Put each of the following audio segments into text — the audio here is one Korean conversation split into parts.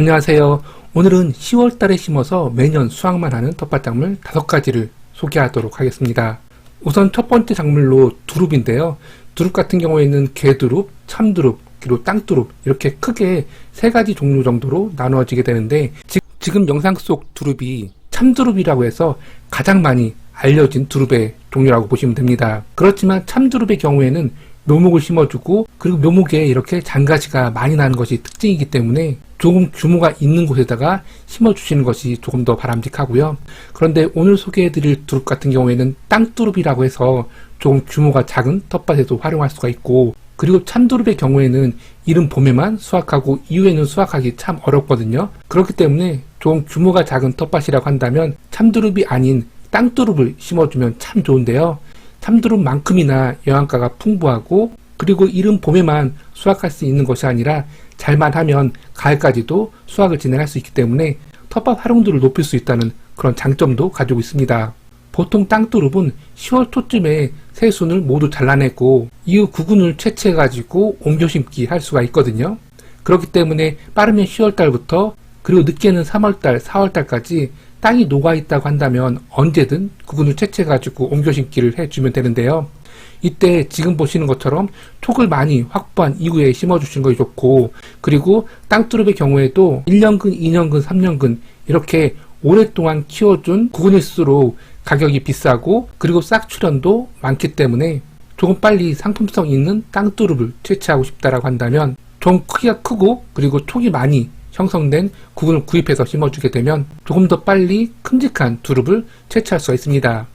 안녕하세요. 오늘은 10월 달에 심어서 매년 수확만 하는 텃밭작물 5가지를 소개하도록 하겠습니다. 우선 첫 번째 작물로 두릅인데요. 두릅 같은 경우에는 개두릅, 참두릅, 그리고 땅두릅 이렇게 크게 세 가지 종류 정도로 나누어지게 되는데 지- 지금 영상 속 두릅이 참두릅이라고 해서 가장 많이 알려진 두릅의 종류라고 보시면 됩니다. 그렇지만 참두릅의 경우에는 묘목을 심어주고 그리고 묘목에 이렇게 장가지가 많이 나는 것이 특징이기 때문에 조금 규모가 있는 곳에다가 심어주시는 것이 조금 더 바람직하고요. 그런데 오늘 소개해드릴 두릅 같은 경우에는 땅두릅이라고 해서 조금 규모가 작은 텃밭에도 활용할 수가 있고 그리고 참두릅의 경우에는 이른 봄에만 수확하고 이후에는 수확하기 참 어렵거든요. 그렇기 때문에 좀 규모가 작은 텃밭이라고 한다면 참두릅이 아닌 땅두릅을 심어주면 참 좋은데요. 참두릅만큼이나 영양가가 풍부하고 그리고 이른 봄에만 수확할 수 있는 것이 아니라 잘만 하면 가을까지도 수확을 진행할 수 있기 때문에 텃밭 활용도를 높일 수 있다는 그런 장점도 가지고 있습니다. 보통 땅두릅은 10월 초쯤에 새 순을 모두 잘라내고 이후 구근을 채취해가지고 옮겨 심기 할 수가 있거든요. 그렇기 때문에 빠르면 10월 달부터 그리고 늦게는 3월 달, 4월 달까지 땅이 녹아 있다고 한다면 언제든 구근을 채취해가지고 옮겨 심기를 해주면 되는데요. 이때 지금 보시는 것처럼 촉을 많이 확보한 이후에 심어주신 것이 좋고 그리고 땅두릅의 경우에도 1년근, 2년근, 3년근 이렇게 오랫동안 키워준 구근일수록 가격이 비싸고 그리고 싹출연도 많기 때문에 조금 빨리 상품성 있는 땅두릅을 채취하고 싶다라고 한다면 좀 크기가 크고 그리고 촉이 많이 형성된 구근을 구입해서 심어주게 되면 조금 더 빨리 큼직한 두릅을 채취할 수가 있습니다.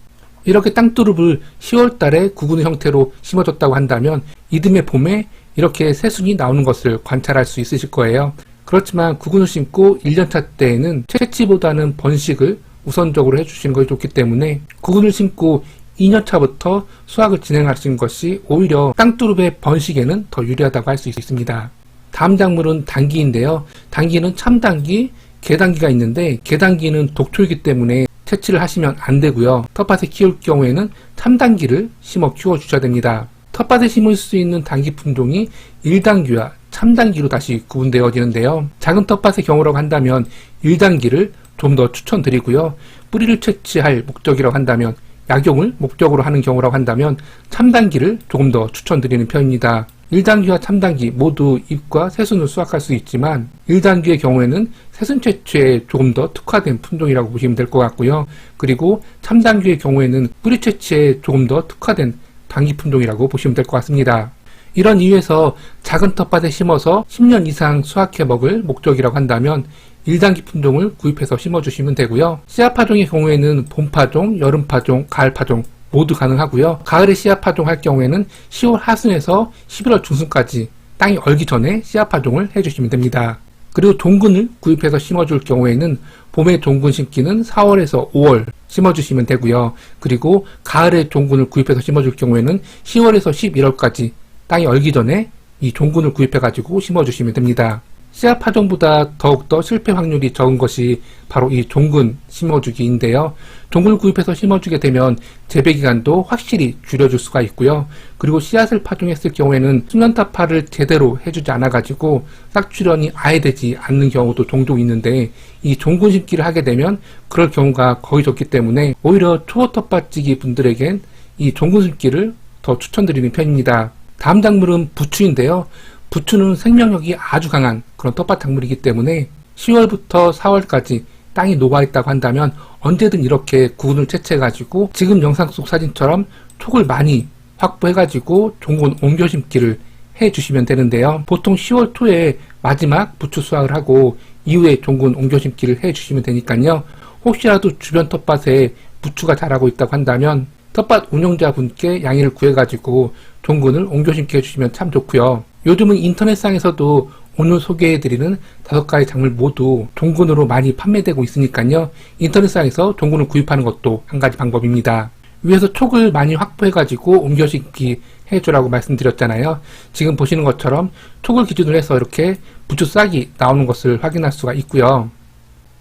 이렇게 땅두릅을 10월 달에 구근 형태로 심어줬다고 한다면 이듬해 봄에 이렇게 새순이 나오는 것을 관찰할 수 있으실 거예요. 그렇지만 구근을 심고 1년차 때에는 채취보다는 번식을 우선적으로 해주시는 것이 좋기 때문에 구근을 심고 2년차부터 수확을 진행하시는 것이 오히려 땅두릅의 번식에는 더 유리하다고 할 수 있습니다. 다음 작물은 당기인데요. 당기는 참당기, 개당기가 있는데 개당기는 독초이기 때문에 채취를 하시면 안 되고요. 텃밭에 키울 경우에는 참당기를 심어 키워 주셔야 됩니다. 텃밭에 심을 수 있는 당기 품종이 1단기와 참단기로 다시 구분되어지는데요. 작은 텃밭의 경우라고 한다면 1단기를 좀 더 추천드리고요. 뿌리를 채취할 목적이라고 한다면 약용을 목적으로 하는 경우라고 한다면 참단기를 조금 더 추천드리는 편입니다. 1단기와 참단기 모두 잎과 새순을 수확할 수 있지만 1단기의 경우에는 새순 채취에 조금 더 특화된 품종이라고 보시면 될 것 같고요. 그리고 참단기의 경우에는 뿌리 채취에 조금 더 특화된 단기 품종이라고 보시면 될 것 같습니다. 이런 이유에서 작은 텃밭에 심어서 10년 이상 수확해 먹을 목적이라고 한다면 1단기 품종을 구입해서 심어주시면 되고요. 씨앗 파종의 경우에는 봄 파종, 여름 파종, 가을 파종 모두 가능하고요. 가을에 씨앗 파종 할 경우에는 10월 하순에서 11월 중순까지 땅이 얼기 전에 씨앗 파종을 해주시면 됩니다. 그리고 종근을 구입해서 심어줄 경우에는 봄에 종근 심기는 4월에서 5월 심어주시면 되고요. 그리고 가을에 종근을 구입해서 심어줄 경우에는 10월에서 11월까지 땅이 얼기 전에 이 종근을 구입해가지고 심어주시면 됩니다. 씨앗 파종보다 더욱더 실패 확률이 적은 것이 바로 이 종근 심어주기인데요. 종근을 구입해서 심어주게 되면 재배 기간도 확실히 줄여줄 수가 있고요. 그리고 씨앗을 파종했을 경우에는 수면타파를 제대로 해주지 않아가지고 싹출연이 아예 되지 않는 경우도 종종 있는데 이 종근 심기를 하게 되면 그럴 경우가 거의 적기 때문에 오히려 초보 텃밭지기 분들에겐 이 종근 심기를 더 추천드리는 편입니다. 다음 작물은 부추인데요. 부추는 생명력이 아주 강한 그런 텃밭 작물이기 때문에 10월부터 4월까지 땅이 녹아있다고 한다면 언제든 이렇게 구근을 채취해가지고 지금 영상 속 사진처럼 촉을 많이 확보해가지고 종근 옮겨 심기를 해주시면 되는데요. 보통 10월 초에 마지막 부추 수확을 하고 이후에 종근 옮겨 심기를 해주시면 되니까요. 혹시라도 주변 텃밭에 부추가 자라고 있다고 한다면 텃밭 운영자분께 양해를 구해가지고 종근을 옮겨 심기 해주시면 참 좋고요. 요즘은 인터넷상에서도 오늘 소개해드리는 다섯 가지 작물 모두 종근으로 많이 판매되고 있으니까요. 인터넷상에서 종근을 구입하는 것도 한 가지 방법입니다. 위에서 촉을 많이 확보해가지고 옮겨 심기 해주라고 말씀드렸잖아요. 지금 보시는 것처럼 촉을 기준으로 해서 이렇게 부추 싹이 나오는 것을 확인할 수가 있고요.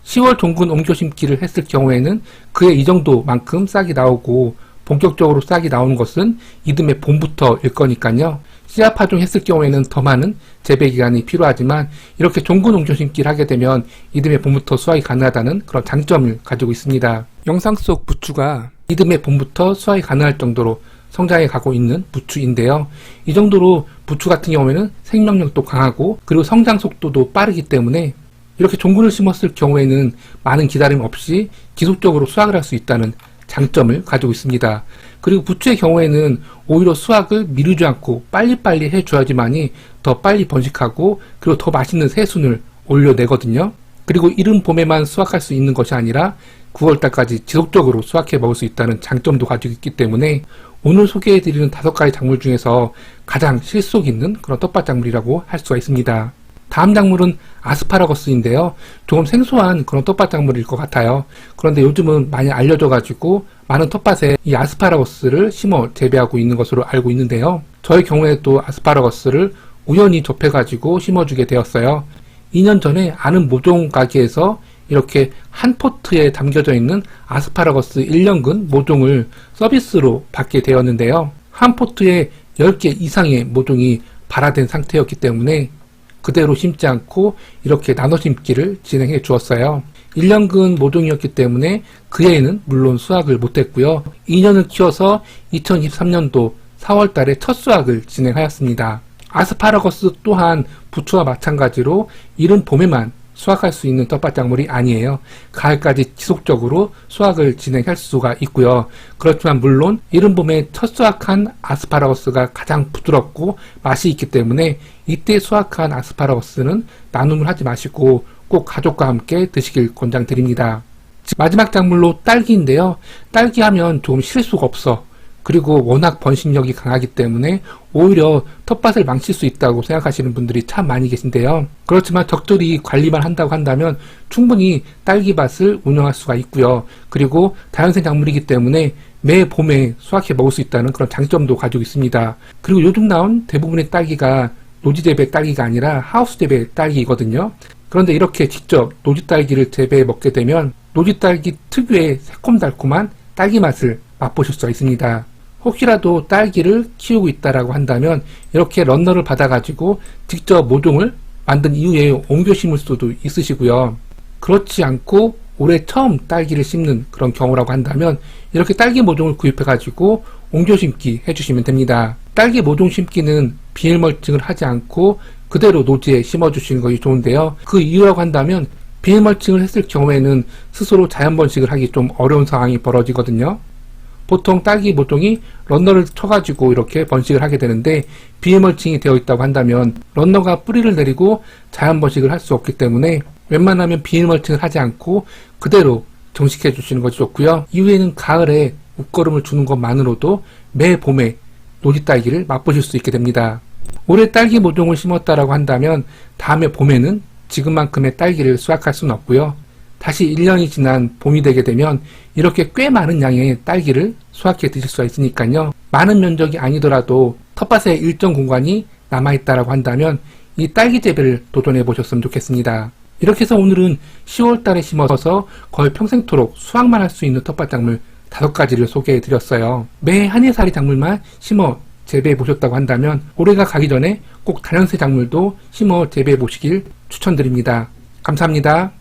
10월 종근 옮겨 심기를 했을 경우에는 그의 이 정도만큼 싹이 나오고 본격적으로 싹이 나오는 것은 이듬해 봄부터일 거니까요. 씨앗 파종했을 경우에는 더 많은 재배 기간이 필요하지만 이렇게 종근 옹조 심기를 하게 되면 이듬해 봄부터 수확이 가능하다는 그런 장점을 가지고 있습니다. 영상 속 부추가 이듬해 봄부터 수확이 가능할 정도로 성장해 가고 있는 부추인데요. 이 정도로 부추 같은 경우에는 생명력도 강하고 그리고 성장 속도도 빠르기 때문에 이렇게 종근을 심었을 경우에는 많은 기다림 없이 지속적으로 수확을 할 수 있다는 장점을 가지고 있습니다. 그리고 부추의 경우에는 오히려 수확을 미루지 않고 빨리빨리 해줘야지만이 더 빨리 번식하고 그리고 더 맛있는 새순을 올려내거든요. 그리고 이른 봄에만 수확할 수 있는 것이 아니라 9월달까지 지속적으로 수확해 먹을 수 있다는 장점도 가지고 있기 때문에 오늘 소개해드리는 다섯 가지 작물 중에서 가장 실속 있는 그런 텃밭 작물이라고 할 수가 있습니다. 다음 작물은 아스파라거스인데요. 조금 생소한 그런 텃밭 작물일 것 같아요. 그런데 요즘은 많이 알려져가지고 많은 텃밭에 이 아스파라거스를 심어 재배하고 있는 것으로 알고 있는데요. 저의 경우에도 아스파라거스를 우연히 접해가지고 심어주게 되었어요. 2년 전에 아는 모종 가게에서 이렇게 한 포트에 담겨져 있는 아스파라거스 1년근 모종을 서비스로 받게 되었는데요. 한 포트에 10개 이상의 모종이 발화된 상태였기 때문에 그대로 심지 않고 이렇게 나눠 심기를 진행해 주었어요. 1년근 모종이었기 때문에 그 해에는 물론 수확을 못했고요. 2년을 키워서 2023년도 4월 달에 첫 수확을 진행하였습니다. 아스파라거스 또한 부추와 마찬가지로 이른 봄에만 수확할 수 있는 텃밭 작물이 아니에요. 가을까지 지속적으로 수확을 진행할 수가 있고요. 그렇지만 물론 이른 봄에 첫 수확한 아스파라거스가 가장 부드럽고 맛이 있기 때문에 이때 수확한 아스파라거스는 나눔을 하지 마시고 꼭 가족과 함께 드시길 권장드립니다. 마지막 작물로 딸기인데요. 딸기 하면 조금 실수가 없어. 그리고 워낙 번식력이 강하기 때문에 오히려 텃밭을 망칠 수 있다고 생각하시는 분들이 참 많이 계신데요. 그렇지만 적절히 관리만 한다고 한다면 충분히 딸기밭을 운영할 수가 있고요. 그리고 다연생 작물이기 때문에 매 봄에 수확해 먹을 수 있다는 그런 장점도 가지고 있습니다. 그리고 요즘 나온 대부분의 딸기가 노지 재배 딸기가 아니라 하우스 재배 딸기이거든요. 그런데 이렇게 직접 노지 딸기를 재배해 먹게 되면 노지 딸기 특유의 새콤달콤한 딸기 맛을 맛보실 수가 있습니다. 혹시라도 딸기를 키우고 있다라고 한다면 이렇게 런너를 받아가지고 직접 모종을 만든 이후에 옮겨 심을 수도 있으시고요. 그렇지 않고 올해 처음 딸기를 심는 그런 경우라고 한다면 이렇게 딸기 모종을 구입해가지고 옮겨 심기 해주시면 됩니다. 딸기 모종 심기는 비닐 멀칭을 하지 않고 그대로 노지에 심어주시는 것이 좋은데요. 그 이유라고 한다면 비닐 멀칭을 했을 경우에는 스스로 자연 번식을 하기 좀 어려운 상황이 벌어지거든요. 보통 딸기 모종이 런너를 쳐가지고 이렇게 번식을 하게 되는데 비해멀칭이 되어 있다고 한다면 런너가 뿌리를 내리고 자연 번식을 할 수 없기 때문에 웬만하면 비닐멀칭을 하지 않고 그대로 정식해 주시는 것이 좋고요. 이후에는 가을에 웃거름을 주는 것만으로도 매 봄에 노지 딸기를 맛보실 수 있게 됩니다. 올해 딸기 모종을 심었다라고 한다면 다음에 봄에는 지금만큼의 딸기를 수확할 수는 없고요. 다시 1년이 지난 봄이 되게 되면 이렇게 꽤 많은 양의 딸기를 수확해 드실 수가 있으니까요. 많은 면적이 아니더라도 텃밭에 일정 공간이 남아있다라고 한다면 이 딸기 재배를 도전해 보셨으면 좋겠습니다. 이렇게 해서 오늘은 10월 달에 심어서 거의 평생토록 수확만 할 수 있는 텃밭 작물 다섯 가지를 소개해 드렸어요. 매 한 해살이 작물만 심어 재배해 보셨다고 한다면 올해가 가기 전에 꼭 다연새 작물도 심어 재배해 보시길 추천드립니다. 감사합니다.